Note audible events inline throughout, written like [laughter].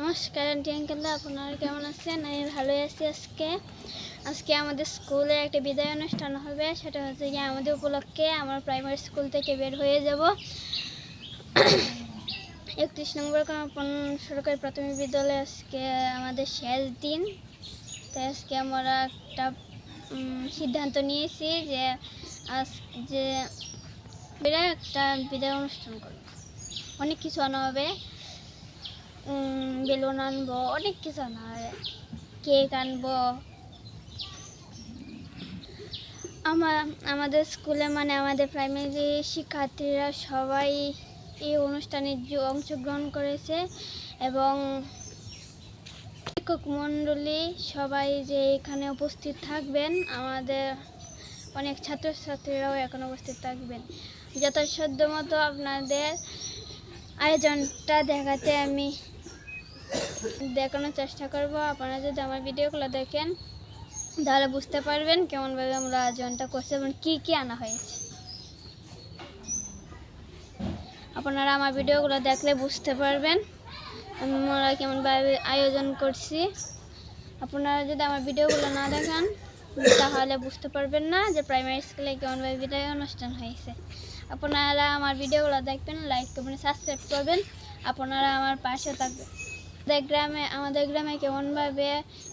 নমস্কার aunty uncle আপনারা কেমন আছেন? আমি ভালোই আছি আজকে। আজকে আমাদের স্কুলে একটা বিদায় অনুষ্ঠান হবে, সেটা হচ্ছে যে আমাদের উপলক্ষে আমরা প্রাইমারি স্কুল থেকে বের হয়ে যাব। একত্রিশ নম্বর সরকারি প্রাথমিক বিদ্যালয়ে আজকে আমাদের শেষ দিন। তাই আজকে আমরা একটা সিদ্ধান্ত নিয়েছি যে আজ যে একটা বিদায় অনুষ্ঠান করব। অনেক কিছু আনা হবে। বেলুন আনব, অনেক কিছু আনা হবে কেক আনব। আমার আমাদের স্কুলে মানে আমাদের প্রাইমারি শিক্ষার্থীরা সবাই এই অনুষ্ঠানে অংশগ্রহণ করেছে এবং শিক্ষক মণ্ডলী সবাই যে এখানে উপস্থিত থাকবেন, আমাদের অনেক ছাত্রছাত্রীরাও এখন উপস্থিত থাকবেন। যথাসাধ্য মতো আপনাদের আয়োজনটা দেখাতে আমি দেখানোর চেষ্টা করব। আপনারা যদি আমার ভিডিওগুলো দেখেন, তাহলে বুঝতে পারবেন কেমনভাবে আমরা আয়োজনটা করছি এবং কী কী আনা হয়েছে। আপনারা আমার ভিডিওগুলো দেখলে বুঝতে পারবেন আমরা কেমনভাবে আয়োজন করছি। আপনারা যদি আমার ভিডিওগুলো না দেখান, তাহলে বুঝতে পারবেন না যে প্রাইমারি স্কুলে কেমনভাবে বিদায় অনুষ্ঠান হয়েছে। আপনারা আমার ভিডিওগুলো দেখবেন লাইক করবেন সাবস্ক্রাইব করবেন। আপনারা আমার পাশে থাকবেন। আমাদের গ্রামে আমাদের গ্রামে কেমনভাবে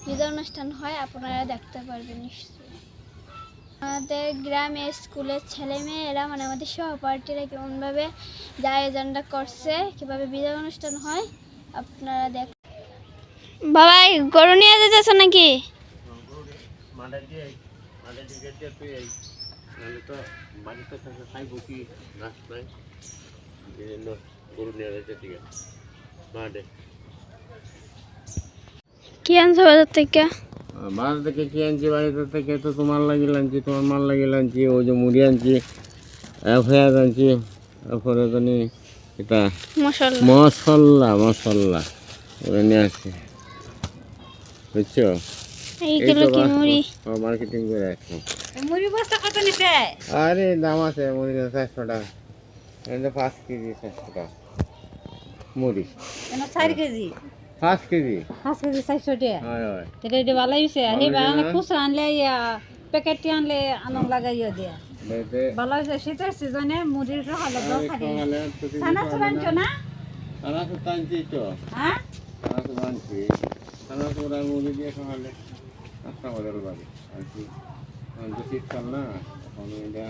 বিদায় অনুষ্ঠান হয় আপনারা দেখতে পারবেন নিশ্চয়ই। আমাদের গ্রামে স্কুলের ছেলে মেয়েরা মানে আমাদের সহপাঠীরা কেমনভাবে যা আয়োজনটা করছে, কীভাবে বিদায় অনুষ্ঠান হয়, আপনারা দেখ বাবা গরু নিয়ে যেতেছ নাকি? দিয়ে মাঠে দিকে দিয়ে তুই এই নাহলে তো বাড়িতে থেকে খাইবো কি ঘাস নাই এই জন্য গরু নিয়ে যাচ্ছে ঠিক আছে মাঠে কি আনছো বাজার থেকে? বাজার থেকে কি আনছি? বাড়িতে থেকে তো তোমার লাগিল আনছি তোমার মাল লাগিল আনছি ওই যে মুড়ি আনছি এফআইআর আনছি তারপরে জানি এটা মশলা। মশলা মশলা ওরা নিয়ে আসছি। বুঝছ? মুড়ি? মার্কেটিং করে আসছি। মুড়ি বস্তা কত নিছে? আরে দাম আছে মুড়ি চারশো টাকা। এটা পাঁচ কেজি চারশো টাকা। মুড়ি। চার কেজি? পাঁচ কেজি? পাঁচ কেজি চারশো টাকা হয় এটা এটা ভালো হয়েছে সেই বাগানে খুচরা আনলে প্যাকেটটি আনলে আনন্দ লাগাইয়া দিয়া। ভালো হয়েছে শীতের সিজনে মুড়ির না? তো। হ্যাঁ মুড়ি দিয়ে খাওয়ালে বাড়ি আর কি তো শীতকাল না। এখন এটা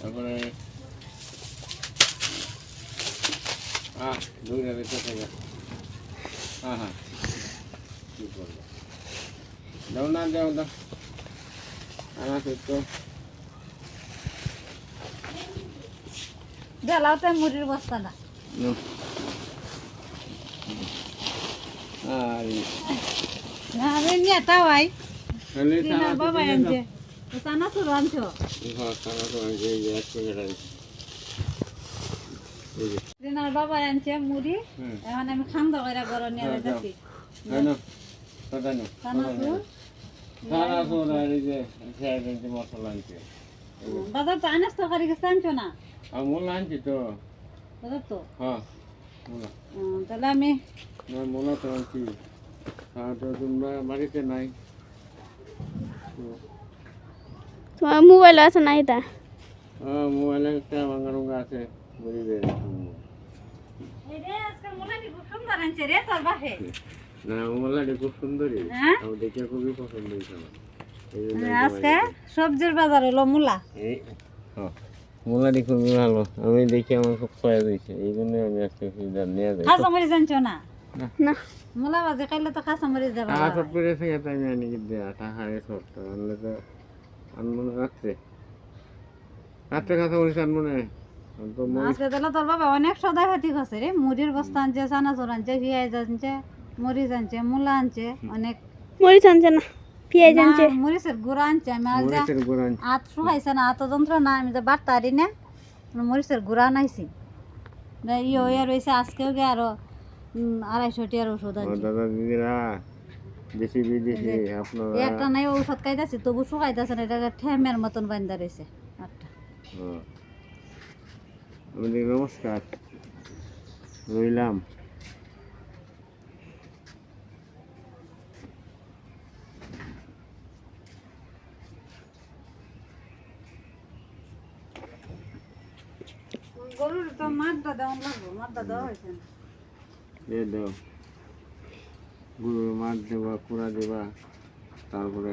তারপরে দাও না দাও দাও খানা তো জ্বালাওতে মুড়ির বস্তা না No. আর না আমি নিয়ে তাওয়াই খালি দিনার বাবা আনছে চানা চুর আনছ হ্যাঁ খানা তো আনছে এই যে এক প্যাকেট আনছে এই যে দিনার বাবা আনছে মুড়ি। এখন আমি খান্দ করে গরম নিয়ে যাচ্ছি হ্যাঁ খানা তো আর এই যে খেয়ে আনছে মশলা আনছে। বাজার তো আনাস তরকারি আনছো না? মূলা আনছি তো। তো? হ্যাঁ তাহলে আমি মূলা তো আনছি। আর তো তোমরা বাড়িতে নাই। তো। তোমার মোবাইল আছে না এটা? হ্যাঁ মোবাইলে একটা ভাঙা রঙা আছে। রে আজকে হ্যাঁ? সবজির বাজার হলো মূলা। হ্যাঁ খুবই ভালো। আমি দেখি আমার খুব সহায় হয়েছে। এই জন্য আমি আজকে সুবিধা নিয়ে যাই। খাসা মরিচ জানছো না? না। মূলা বাজে খাইলে তো খাসা মরিচ দেবা সব করে আমি আনি আনলে তো আনব না রাত্রে। রাত্রে কাঁচা মরিচ আনব না। আজকে তাহলে তোর বাবা অনেক সদাই হাতি খাচ্ছে রে। মুড়ির বস্তা আনছে চানাচুর আনছে পেঁয়াজ আনছে মরিচ আনছে মূলা আনছে অনেক মরিচ আনছে না পেঁয়াজ আনছে। মরিচের গুঁড়া আনছে আমি আজ হাত শুকাইছে না হাত যন্ত্র না আমি তো বাড়তারি না মরিচের গুঁড়া আনাইছি। না ইয়ে ইয়ে রয়েছে আজকেও গে আরও আড়াইশো টিয়ার ওষুধ আমার দাদা দিদিরা দেশি বিদেশি আপনারা একটা নাই ঔষধ খাইতেছি তবু শুকাইতেছে না এটাকে ঠেমের মতন বান্ধা রয়েছে একটা আপনাদের নমস্কার। রইলাম। গরুর তো মাঠটা দেওয়া লাগবো মাঠটা দেওয়া হয়েছে দিয়ে দাও। গরুর মাঠ দেবা তারপরে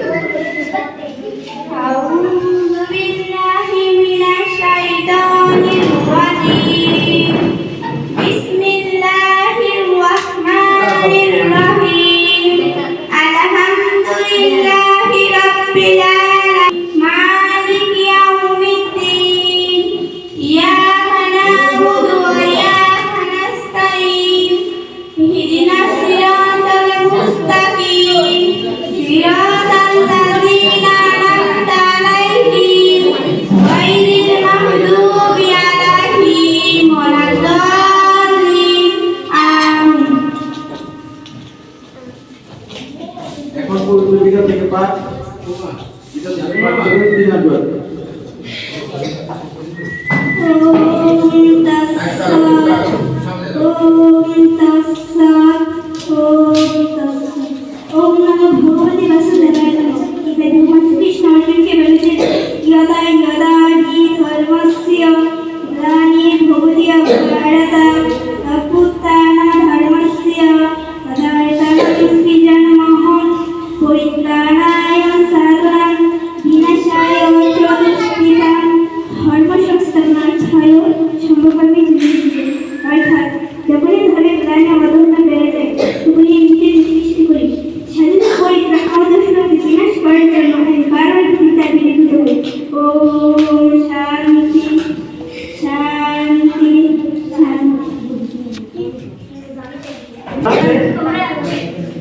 Maranatha.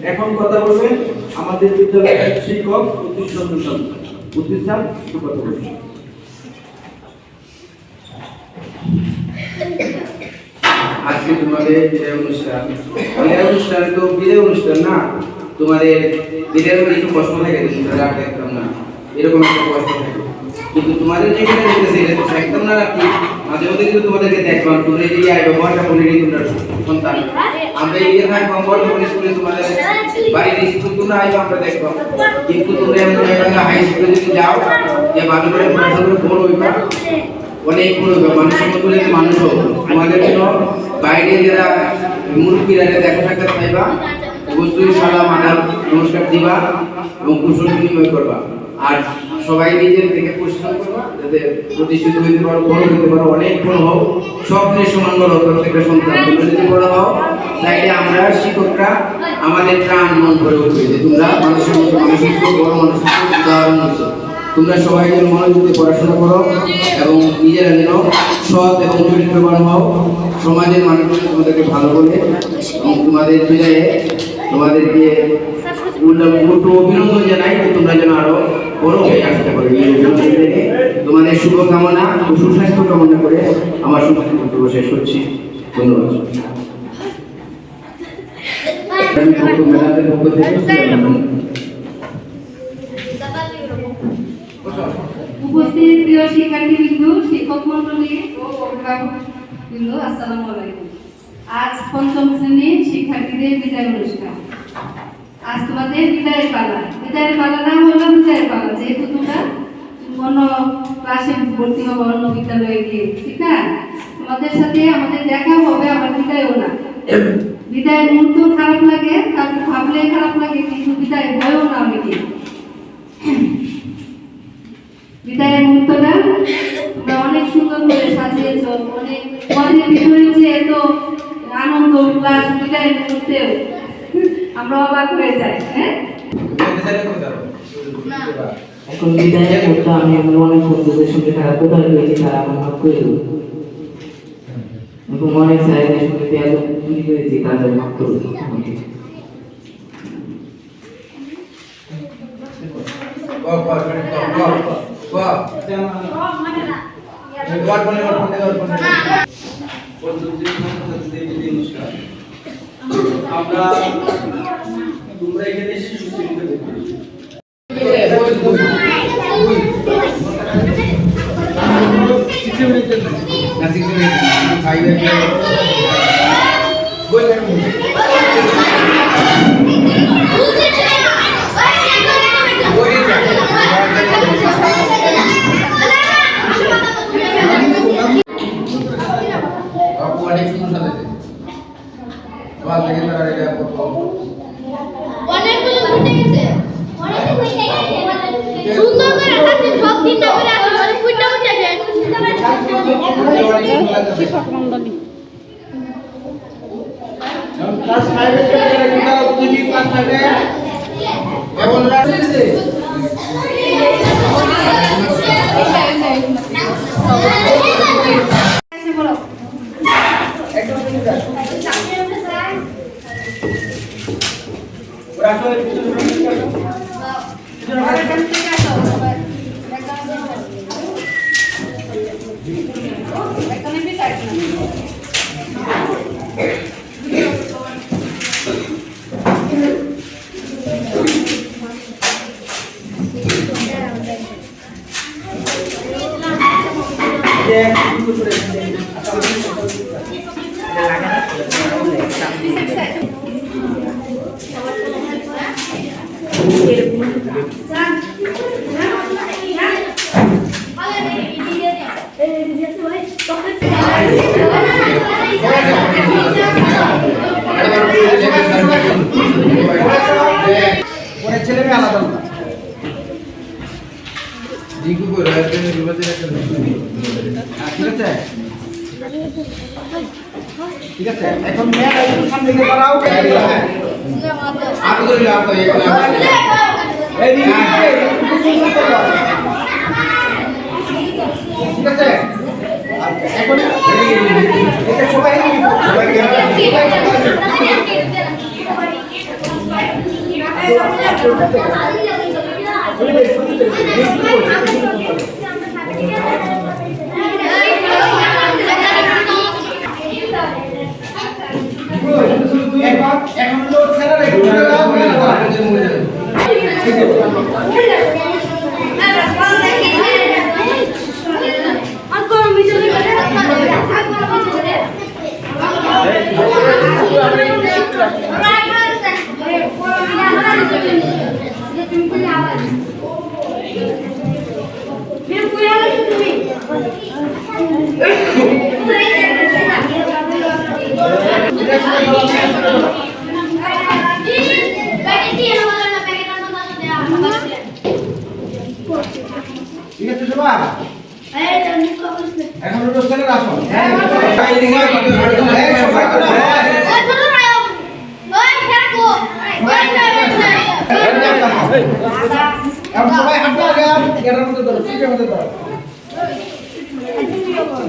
এখন কথা বলবেন আমাদের বিদ্যালয়ের শিক্ষক কথা আজকে তোমাদের বিদায় অনুষ্ঠান বিদায় অনুষ্ঠান তো বিদায় অনুষ্ঠান না? তোমাদের বিদায় একটু কষ্ট থাকে তোমরা না। এরকম একটা কষ্ট থাকে। কিন্তু তোমাদের যেখানে যেতেছে এটা তো দেখতাম না রাখি মাঝে মধ্যে কিন্তু তোমাদেরকে দেখবাম তোমরা এই যে ব্যবহারটা বলে দিই তোমরা সন্তান। আমরা এগিয়ে থাকবাম বর্তমানে স্কুলে তোমাদের বাড়ির স্কুল তোমরা আইবা আমরা দেখবাম কিন্তু তোমরা এমন জায়গায় হাই স্কুলে যদি যাও, যে ভালো করে পড়াশোনা করে বড় হইবা, অনেক বড় ব্যাপার মানুষের মতো মানুষ হোক। তোমাদের জন্য বাইরে যারা মুরব্বীরা দেখা সাক্ষাৎ পাইবা, অবশ্যই সালাম, আদাব, নমস্কার দিবা এবং কুশল বিনিময় করবা। আর সবাই নিজের থেকে পরিশ্রম করবা যাতে প্রতিষ্ঠিত হইতে পারো, বড় হইতে পারো, অনেক বড় হও। স্বপ্নের সমান বড় প্রত্যেকটা সন্তান। তোমরা যদি বড় হও, তাইলে আমরা শিক্ষকরা আমাদের প্রাণ মন করে উঠবে। যে তোমরা মানুষের মতো মানুষের বড় মানুষের উদাহরণ হচ্ছে তোমরা সবাই যেন মনোযোগ দিয়ে পড়াশোনা করো এবং নিজেরা যেন সৎ এবং চরিত্রবান হও। সমাজের মানুষজন তোমাদেরকে ভালো বলে এবং তোমাদের বিদায়ে তোমাদেরকে অভিনন্দন জানাই তোমরা যেন আরও বড় হয়ে আসতে পারো। তোমাদের শুভকামনা ও সুস্বাস্থ্য কামনা করে আমার সমস্ত বক্তব্য শেষ করছি। ধন্যবাদ। মেলাদের পক্ষ থেকে উপস্থিত প্রিয় শিক্ষার্থীবৃন্দ শিক্ষক মন্ডলী ও অভিভাবকবৃন্দ আসসালামু আলাইকুম। আজ পঞ্চম শ্রেণির শিক্ষার্থীদের বিদায় অনুষ্ঠান। আজ তোমাদের বিদায়ের পালা। বিদায়ের পালা না হলো বিদায়ের পালা যেহেতু তোমরা অন্য ক্লাসে ভর্তি হবে অন্য বিদ্যালয়ে গিয়ে ঠিক না? তোমাদের সাথে আমাদের দেখা হবে আবার বিদায়ও না। [coughs] বিদায়ের মুহূর্ত খারাপ লাগে তারপর ভাবলে খারাপ লাগে কিন্তু বিদায় ভয়ও না অনেকে বিদায়ের মুহূর্তটা তোমরা অনেক সুন্দর করে সাজিয়েছ অনেক মনের ভিতরে যে এত আনন্দ উল্লাস বিদায়ের মুহূর্তেও আমরা অবাক হয়ে যাই হ্যাঁ এখন বিদায়ের মুহূর্তে আমি আমার অনেক বন্ধুদের সঙ্গে খারাপ কথা হয়েছে তারা আমার মাফ করে দেবো এবং অনেক স্যারেদের সঙ্গে পেয়াজ চুরি তাদের মাফ করে দেবো আমরা তোমরা এখানে শিশু শ্রেণীতে ভর্তি হয়েছো। না, six এ ভর্তি না, five এ বই বের করো। বই বের করো। বাপু অনেক সুন্দর সাজাইছে সকাল থেকে তারা এটা করতো অনেকগুলো ফুটে গেছে অনেক ফুটে গেছে সুন্দর করে হাতে সব দিন না করে আসলে অনেক ফুটে উঠে গেছে ক্লাস সেক্টরে কোথাও দুই ক্লাস এবং কেমন 함께 기도드렸는데 রাখতে হ্যাঁ, ঠিক আছে ঠিক আছে এখন মেয়ে একটু সামনে গিয়ে দাঁড়াও আমি ধরে লাভ এখন এই দিকে, একটু সুন্দর করে দাও। ঠিক আছে এখন এটা এখন এখন তো ছেলেরা একটু করে দাও, করে দাও। ঠিক আছে সবাই এখন ছেলেরা আসো সবাই হাঁটতে লাগে এটার মধ্যে ধরো মধ্যে ধরো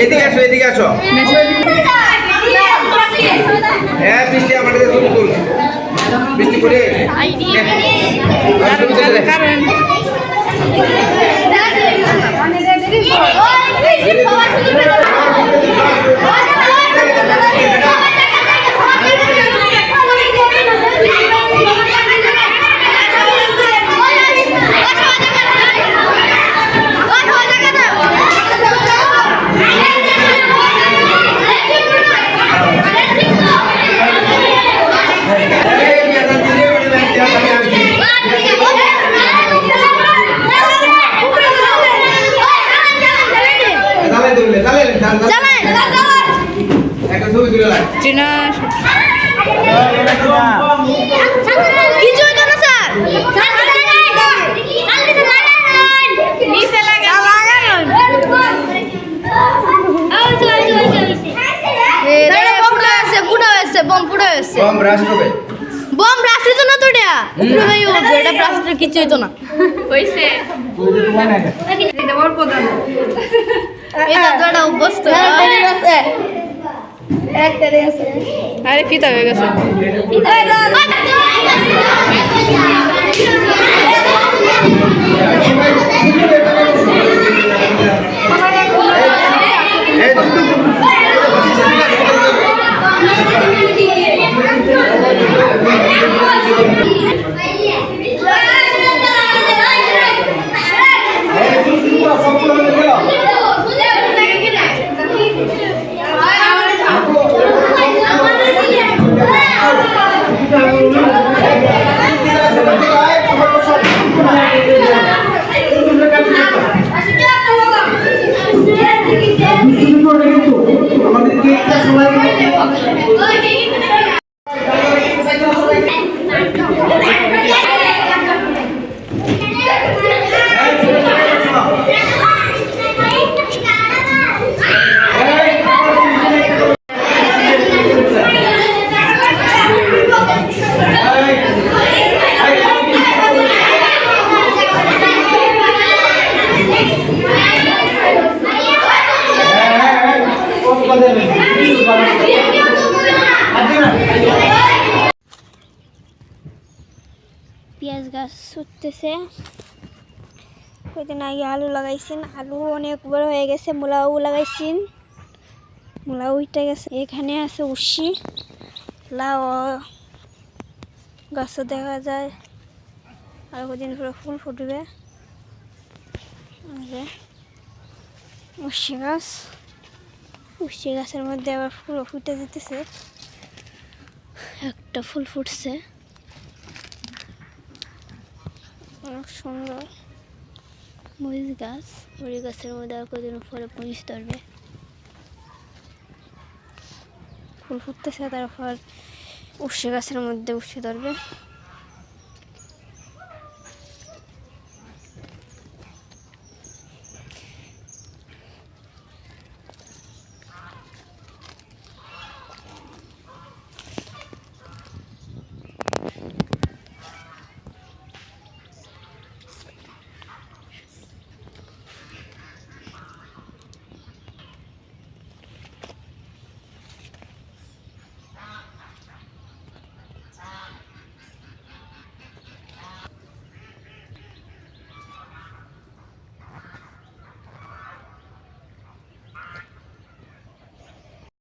এদিকে আসো এদিকে আসো। হ্যাঁ বৃষ্টি আমাদের বৃষ্টি করে কারণ এই, তুলে লাগ কিছু হইতো না স্যার নিচে লাগান কম রাষ্ট্রবে বম রাস্তা তো না তো এটা উপরে ভাই উঠবে এটা রাস্তা কিছু হইতো না। এটা ওর প্রধান এটা একটা অভ্যস্ত আরে ফিতা হয়ে গেছে। আমাদের আগে আলু লাগাইছেন। আলু অনেক বড় হয়ে গেছে, মূলাও লাগাইছেন। মূলাও উঠে গেছে। এখানে আছে উষি লাউ, গাছও দেখা যায়। আর কদিন পরে ফুল ফুটবে। উষি গাছ। উষি গাছের মধ্যে আবার ফুলও ফুটে যেতেছে। একটা ফুল ফুটছে। অনেক সুন্দর। মরিচ গাছ। মরিচ গাছের মধ্যে আর কদিন পরে মরিচ ধরবে। ফুল ফুটতেছে, তারপর উষে গাছের মধ্যে উষে ধরবে।